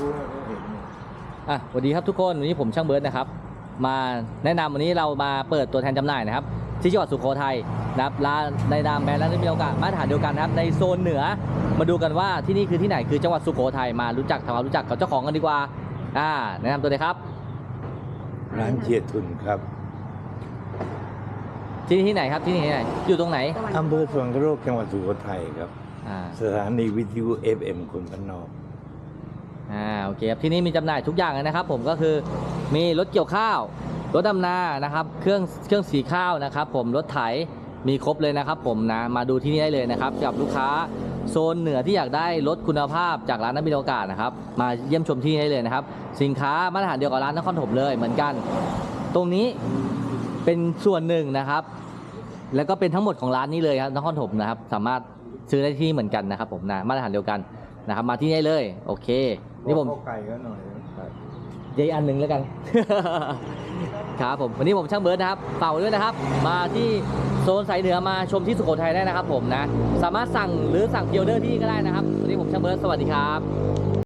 รู้นะเขาเห็นเนี่ยอะสวัสดีครับทุกคนวันนี้ผมช่างเบิร์ดนะครับ มาแนะนำวันนี้เรามาเปิดตัวแทนจำหน่ายนะครับที่จังหวัดสุโขทัยนะครับร้านในนามแบรนด์ร้านนี้มีโอกาสมาตรฐานเดียวกันนะครับในโซนเหนือมาดูกันว่าที่นี่คือที่ไหนคือจังหวัดสุโขทัยมารู้จักทำความรู้จักกับเจ้าของกันดีกว่าอ่าแนะนำตัวเลยครับ ร้านเจียทุนครับที่นี่ที่ไหนครับที่นี่ที่ไหนอยู่ตรงไหนอำเภอสวนกระโรกจังหวัดสุโขทัยครับ อ่าสถานีวิทยุ FM คนพันนอกอ่า โอเคครับที่นี่มีจำหน่ายทุกอย่างเลยนะครับ ผมก็คือมีรถเกี่ยวข้าว รถดำนานะครับ เครื่องเครื่องสีข้าวนะครับ ผมรถไถมีครบเลยนะครับผมนะมาดูที่นี่ได้เลยนะครับกับลูกค้าโซนเหนือที่อยากได้รถคุณภาพจากร้านนักบินโอกาสนะครับ มาเยี่ยมชมที่นี่ได้เลยนะครับ สินค้ามาตรฐานเดียวกับร้านนครถมเลยเหมือนกัน ตรงนี้เป็นส่วนหนึ่งนะครับ แล้วก็เป็นทั้งหมดของร้านนี้เลยครับนครถมนะครับ สามารถซื้อได้ที่เหมือนกันนะครับ ผมนะมาตรฐานเดียวกัน นะครับมาที่นี่ได้เลย โอเค นี่ผมไก่ก็หน่อยเดี๋ยวอีกอันหนึ่งแล้วกัน ครับผมวันนี้ผมช่างเบิร์ดนะครับเป่าด้วยนะครับ มาที่โซนสายเหนือมาชมที่สุโขทัยได้นะครับ ผมนะ สามารถสั่งหรือสั่งพิออเดอร์ที่นี่ก็ได้นะครับวันนี้ผมช่างเบิร์ดสวัสดีครับ